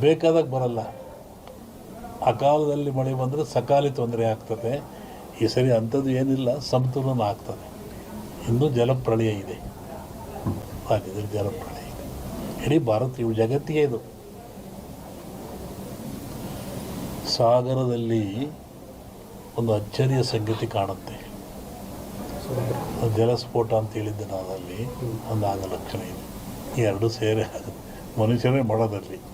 ಬೇಕಾದಾಗ ಬರಲ್ಲ. ಅಕಾಲದಲ್ಲಿ ಮಳೆ ಬಂದರೆ ಸಕಾಲಿ ತೊಂದರೆ ಆಗ್ತದೆ. ಈ ಸರಿ ಅಂಥದ್ದು ಏನಿಲ್ಲ ಸಮತೋಲನ ಆಗ್ತದೆ. ಇನ್ನೂ ಜಲಪ್ರಳಯ ಇದೆ. ರಾಜ್ಯದಲ್ಲಿ ಜಲಪ್ರಳಯ ಇದೆ. ಇಡೀ ಭಾರತ ಇವು ಜಗತ್ತಿಗೆ ಇದು. ಸಾಗರದಲ್ಲಿ ಒಂದು ಅಚ್ಚರಿಯ ಸಂಗತಿ ಕಾಣುತ್ತೆ. ಜಲಸ್ಫೋಟ ಅಂತ ಹೇಳಿದ್ದೆ ನಾನು ಅಲ್ಲಿ. ಒಂದು ಆಗ ಲಕ್ಷಣ ಇದೆ. ಎರಡು ಸೇರಿ ಆಗುತ್ತೆ ಮನುಷ್ಯರೇ ಮಾಡೋದಲ್ಲಿ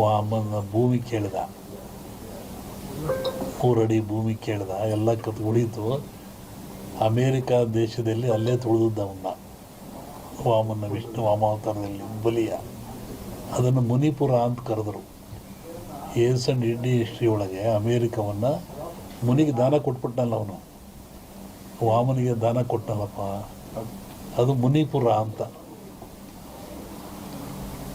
ವಾಮನ ಭೂಮಿ ಕೇಳಿದ. ಮೂರಡಿ ಭೂಮಿ ಕೇಳಿದ. ಎಲ್ಲ ಕತ್ ಉಳಿತು. ಅಮೇರಿಕಾ ದೇಶದಲ್ಲಿ ಅಲ್ಲೇ ತುಳಿದವನ್ನ ವಾಮನ ವಿಷ್ಣು ವಾಮಾವತಾರದಲ್ಲಿ ಬಲಿಯ. ಅದನ್ನು ಮುನಿಪುರ ಅಂತ ಕರೆದರು. ಏಸ್ ಅಂಡ್ ಇಂಡಿ ಹಿಸ್ಟ್ರಿ ಒಳಗೆ ಅಮೇರಿಕವನ್ನು ಮುನಿಗೆ ದಾನ ಕೊಟ್ಬಿಟ್ಟನಲ್ಲ ಅವನು. ವಾಮನಿಗೆ ದಾನ ಕೊಟ್ಟನಲ್ಲಪ್ಪ. ಅದು ಮುನಿಪುರ ಅಂತ.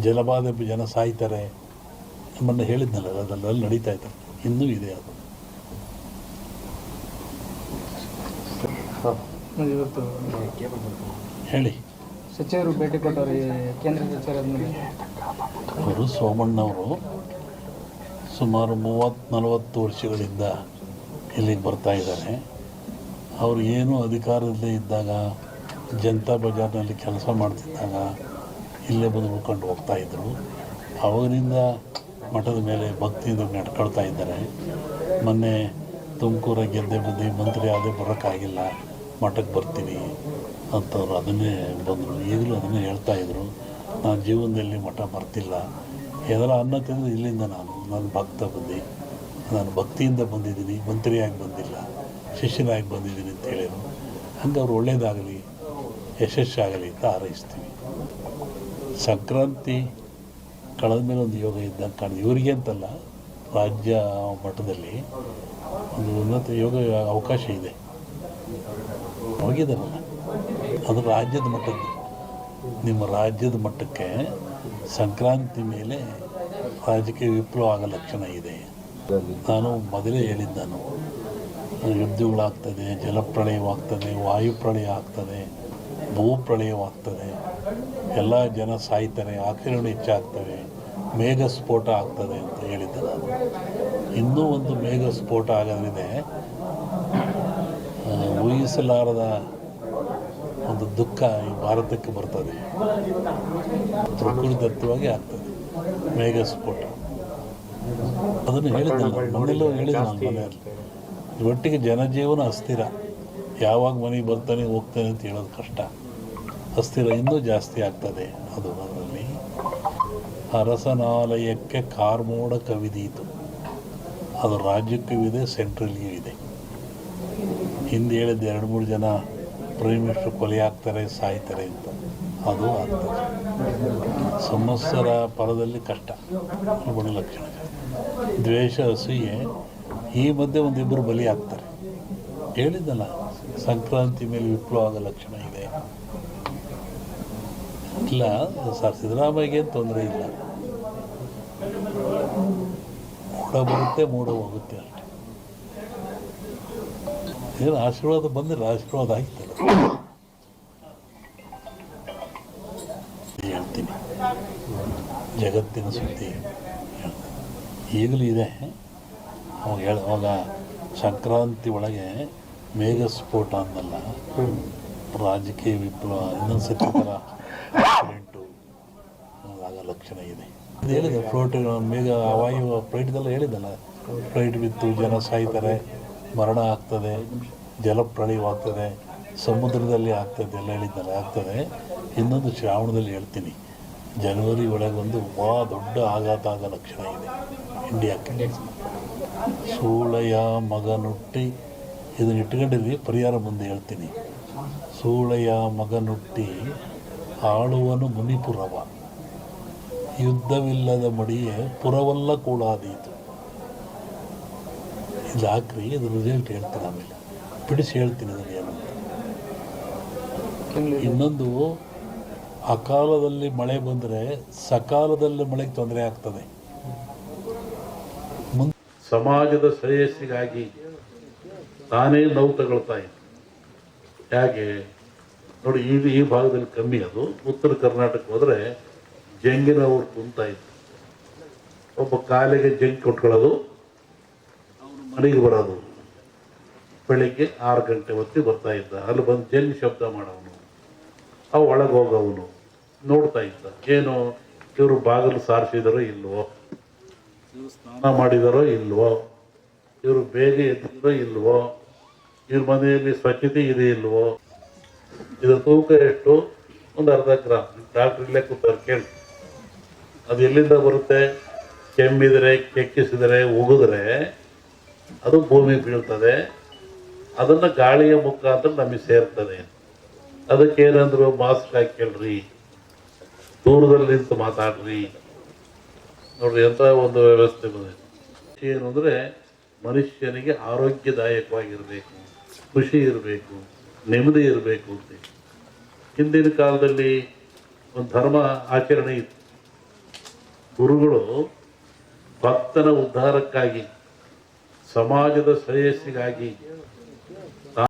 ಜಲಬಾಧೆ ಜನ ಸಾಯ್ತಾರೆ ನಮ್ಮನ್ನು ಹೇಳಿದ್ನಲ್ಲ ಅದರಲ್ಲಿ ನಡೀತಾ ಇದ್ದಾರೆ ಇನ್ನೂ ಇದೆ ಅದು. ಇವತ್ತು ಹೇಳಿ. ಸಚಿವರು ಭೇಟಿ ಕೊಟ್ಟವರು ಕೇಂದ್ರ ಸಚಿವರಾದ್ಮೇಲೆ ಅವರು ಸೋಮಣ್ಣವರು ಸುಮಾರು ಮೂವತ್ತು ನಲವತ್ತು ವರ್ಷಗಳಿಂದ ಇಲ್ಲಿಗೆ ಬರ್ತಾ ಇದ್ದಾರೆ. ಅವರು ಏನು ಅಧಿಕಾರದಲ್ಲೇ ಇದ್ದಾಗ ಜನತಾ ಬಜಾರ್ನಲ್ಲಿ ಕೆಲಸ ಮಾಡ್ತಿದ್ದಾಗ ಇಲ್ಲೇ ಬಂದು ಉಳ್ಕೊಂಡು ಹೋಗ್ತಾ ಇದ್ದರು ಅವಾಗಿನಿಂದ ಮಠದ ಮೇಲೆ ಭಕ್ತಿಯಿಂದ ನಡ್ಕೊಳ್ತಾ ಇದ್ದಾರೆ. ಮೊನ್ನೆ ತುಮಕೂರು ಗೆದ್ದೆ ಬಂದು ಮಂತ್ರಿ ಆದೇ ಬರೋಕ್ಕಾಗಿಲ್ಲ. ಮಠಕ್ಕೆ ಬರ್ತೀನಿ ಅಂತವ್ರು ಅದನ್ನೇ ಬಂದರು. ಈಗಲೂ ಅದನ್ನೇ ಇದ್ದರು ನಾನು ಜೀವನದಲ್ಲಿ ಮಠ ಬರ್ತಿಲ್ಲ. ಎಲ್ಲ ಅನ್ನ ತಿಂದು ಇಲ್ಲಿಂದ ನಾನು ನಾನು ಭಕ್ತ ಬಂದು. ನಾನು ಭಕ್ತಿಯಿಂದ ಬಂದಿದ್ದೀನಿ, ಮಂತ್ರಿಯಾಗಿ ಬಂದಿಲ್ಲ, ಶಿಷ್ಯನಾಗಿ ಬಂದಿದ್ದೀನಿ ಅಂತ ಹೇಳಿದರು. ಹಂಗೆ ಅವ್ರು ಒಳ್ಳೇದಾಗಲಿ, ಯಶಸ್ಸಾಗಲಿ ಅಂತ ಹಾರೈಸ್ತೀವಿ. ಸಂಕ್ರಾಂತಿ ಕಳೆದ ಮೇಲೆ ಒಂದು ಯೋಗ ಇದ್ದಂಗೆ ಕಾಣಿದೆ ಇವರಿಗೆ ಅಂತಲ್ಲ, ರಾಜ್ಯ ಮಟ್ಟದಲ್ಲಿ ಒಂದು ಉನ್ನತ ಯೋಗ ಅವಕಾಶ ಇದೆ. ಹೋಗಿದ್ದಾರಲ್ಲ, ಅದು ರಾಜ್ಯದ ಮಟ್ಟದ್ದು. ನಿಮ್ಮ ರಾಜ್ಯದ ಮಟ್ಟಕ್ಕೆ ಸಂಕ್ರಾಂತಿ ಮೇಲೆ ರಾಜಕೀಯ ವಿಪ್ಲವ ಆಗೋ ಲಕ್ಷಣ ಇದೆ. ನಾನು ಮೊದಲೇ ಹೇಳಿದ್ದಾನು ಯುದ್ಧಗಳಾಗ್ತದೆ, ಜಲಪ್ರಳಯವಾಗ್ತದೆ, ವಾಯುಪ್ರಳಯ ಆಗ್ತದೆ. ಭೂಪ್ರಳಯವಾಗ್ತದೆ ಎಲ್ಲ ಜನ ಸಾಯ್ತಾರೆ, ಆಕಿರಣ ಹೆಚ್ಚಾಗ್ತವೆ ಮೇಘ ಸ್ಫೋಟ ಆಗ್ತದೆ ಅಂತ ಹೇಳಿದ್ದೆ ನಾನು. ಇನ್ನೂ ಒಂದು ಮೇಘ ಸ್ಫೋಟ ಆಗೋದ್ರಿದೆ ಊಹಿಸಲಾರದ ಒಂದು ದುಃಖ ಈ ಭಾರತಕ್ಕೆ ಬರ್ತದೆ. ಪ್ರಕೃತಿದತ್ತವಾಗಿ ಆಗ್ತದೆ ಮೇಘ ಸ್ಫೋಟ ಅದನ್ನು ಹೇಳಿದ್ದೆ ನಾನು ಮನೆಯಲ್ಲಿ. ಒಟ್ಟಿಗೆ ಜನಜೀವನ ಅಸ್ಥಿರ. ಯಾವಾಗ ಮನೆಗೆ ಬರ್ತಾನೆ, ಹೋಗ್ತಾನೆ ಅಂತ ಹೇಳೋದು ಕಷ್ಟ. ಅಸ್ಥಿರ ಇನ್ನೂ ಜಾಸ್ತಿ ಆಗ್ತದೆ ಅದು ಅದರಲ್ಲಿ. ಅರಸನಾಲಯಕ್ಕೆ ಕಾರ್ಮೋಡ ಕವಿದೀತು. ಅದು ರಾಜ್ಯಕ್ಕೂ ಇದೆ ಸೆಂಟ್ರಲ್ಗೂ ಇದೆ. ಹಿಂದೆ ಹೇಳಿದ್ದು ಎರಡು ಮೂರು ಜನ ಪ್ರೈಮ್ ಮಿನಿಸ್ಟರ್ ಕೊಲೆ ಆಗ್ತಾರೆ, ಸಾಯ್ತಾರೆ ಅಂತ. ಅದು ಆಗ್ತದೆ. ಸಮಸ್ಯರ ಪರದಲ್ಲಿ ಕಷ್ಟ ಲಕ್ಷಣ. ದ್ವೇಷ, ಅಸೂಯೆ, ಈ ಮಧ್ಯೆ ಒಂದಿಬ್ಬರು ಬಲಿ ಆಗ್ತಾರೆ. ಹೇಳಿದ್ದಲ್ಲ ಸಂಕ್ರಾಂತಿ ಮೇಲೆ ವಿಪ್ಲವ ಆಗೋ ಲಕ್ಷಣ ಇದೆ. ಇಲ್ಲ ಸರ್ ಸಿದ್ದರಾಮಯ್ಯಗೆ ತೊಂದರೆ ಇಲ್ಲ. ಮೂಡ ಬರುತ್ತೆ, ಮೂಡ ಹೋಗುತ್ತೆ ಅಷ್ಟೇ. ಏನು ಆಶೀರ್ವಾದ ಬಂದಿಲ್ಲ ಆಶೀರ್ವಾದ ಆಗ್ತಲ್ಲ ಹೇಳ್ತೀನಿ. ಜಗತ್ತಿನ ಸುದ್ದಿ. ಈಗಲೂ ಇದೆ. ಅವಾಗ ಹೇಳ ಅವಾಗ ಸಂಕ್ರಾಂತಿ ಒಳಗೆ ಮೇಘ ಸ್ಫೋಟ ಅಂದಲ್ಲ ರಾಜಕೀಯ ವಿಪ್ಲವ ಇನ್ನೊಂದು ಸತಿ ಥರ ಆಕ್ಸಿಡೆಂಟು ಆಗ ಲಕ್ಷಣ ಇದೆ. ಹೇಳಿದೆ ಫ್ಲೋಟ್ ಮೇಘ ವಾಯು ಫ್ಲೈಟ್ದೆಲ್ಲ ಹೇಳಿದ್ದಲ್ಲ? ಫ್ಲೈಟ್ ಬಿತ್ತು ಜನ ಸಾಯ್ತಾರೆ ಮರಣ ಆಗ್ತದೆ ಜಲಪ್ರಳಯವಾಗ್ತದೆ ಸಮುದ್ರದಲ್ಲಿ ಆಗ್ತದೆ ಎಲ್ಲ ಹೇಳಿದ್ದಲ್ಲ ಆಗ್ತದೆ. ಇನ್ನೊಂದು ಶ್ರಾವಣದಲ್ಲಿ ಹೇಳ್ತೀನಿ. ಜನವರಿ ಒಳಗೊಂದು ಬಹಳ ದೊಡ್ಡ ಆಘಾತ ಆಗೋ ಲಕ್ಷಣ ಇದೆ. ಇಂಡಿಯಾಕ್ಕೆ ಸೂಳೆಯ ಮಗನುಟ್ಟಿ ಇದನ್ನ ಇಟ್ಕೊಂಡಿದ್ವಿ ಪರಿಹಾರ ಮುಂದೆ ಹೇಳ್ತೀನಿ. ಸೂಳೆಯ ಮಗನುಟ್ಟಿ ಆಳುವನು ಮುನಿಪುರವ. ಯುದ್ಧವಿಲ್ಲದ ಮಡಿಯೇ ಪುರವಲ್ಲ ಕೂಡಾದೀತು. ಇದು ಹಾಕ್ರಿ ಇದು ರಿಸಲ್ಟ್ ಹೇಳ್ತೀನಿ ಆಮೇಲೆ. ಬಿಡಿಸಿ ಹೇಳ್ತೀನಿ ಅದನ್ನು ಏನು ಇನ್ನೊಂದು ಅಕಾಲದಲ್ಲಿ ಮಳೆ ಬಂದರೆ ಸಕಾಲದಲ್ಲಿ ಮಳೆಗೆ ತೊಂದರೆ ಆಗ್ತದೆ. ಸಮಾಜದ ಶ್ರೇಯಸ್ಸಿಗಾಗಿ ತಾನೇ ನೋವು ತಗೊಳ್ತಾ ಇತ್ತು ಹೇಗೆ? ನೋಡಿ ಈ ಈ ಭಾಗದಲ್ಲಿ ಕಮ್ಮಿ ಅದು. ಉತ್ತರ ಕರ್ನಾಟಕ ಹೋದರೆ ಜಂಗಿನ ಅವ್ರು ಕುಂತಾ ಇತ್ತು ಒಬ್ಬ ಕಾಲಿಗೆ ಜಂಗ್ ಕೊಟ್ಕೊಳ್ಳೋದು ಅವನು ಮನೆಗೆ ಬರೋದು. ಬೆಳಿಗ್ಗೆ ಆರು ಗಂಟೆ ಹೊತ್ತಿಗೆ ಬರ್ತಾ ಇದ್ದ. ಅಲ್ಲಿ ಬಂದು ಜಂಗ್ ಶಬ್ದ ಮಾಡೋವನು ಅವು ಒಳಗೆ ಹೋಗವನು, ನೋಡ್ತಾ ಇದ್ದ. ಏನು? ಇವರು ಬಾಗಿಲು ಸಾರಿಸಿದಾರೋ ಇಲ್ವೋ? ಇವರು ಸ್ನಾನ ಮಾಡಿದಾರೋ ಇಲ್ವೋ? ಇವರು ಬೇಗ ಎದ್ದಿರೋ ಇಲ್ವೋ? ಇವ್ರ ಮನೆಯಲ್ಲಿ ಸ್ವಚ್ಛತೆ ಇದೆ ಇಲ್ವೋ? ಇದರ ತೂಕ ಎಷ್ಟು? ಒಂದು ಅರ್ಧ ಗ್ರಾಮ್ ಡಾಕ್ಟ್ರ್ ಇಲ್ಲೇ ಕೂತಾರೆ ಕೇಳಿ. ಅದು ಎಲ್ಲಿಂದ ಬರುತ್ತೆ? ಕೆಮ್ಮಿದರೆ, ಕೆಕ್ಕಿಸಿದರೆ, ಉಗಿದ್ರೆ ಅದು ಭೂಮಿ ಬೀಳ್ತದೆ. ಅದನ್ನು ಗಾಳಿಯ ಮುಖಾಂತರ ನಮಗೆ ಸೇರ್ತದೆ. ಅದಕ್ಕೆ ಏನಂದ್ರು ಮಾಸ್ಕ್ ಹಾಕೇಳ್ರಿ ದೂರದಲ್ಲಿ ನಿಂತು ಮಾತಾಡ್ರಿ. ನೋಡ್ರಿ ಎಂಥ ಒಂದು ವ್ಯವಸ್ಥೆ ಬಂದಿದೆ. ಏನು ಅಂದರೆ ಮನುಷ್ಯನಿಗೆ ಆರೋಗ್ಯದಾಯಕವಾಗಿರಬೇಕು. ಖುಷಿ ಇರಬೇಕು, ನೆಮ್ಮದಿ ಇರಬೇಕು ಅಂತ. ಹಿಂದಿನ ಕಾಲದಲ್ಲಿ ಒಂದು ಧರ್ಮ ಆಚರಣೆ ಇತ್ತು. ಗುರುಗಳು ಭಕ್ತನ ಉದ್ಧಾರಕ್ಕಾಗಿ, ಸಮಾಜದ ಶ್ರೇಯಸ್ಸಿಗಾಗಿ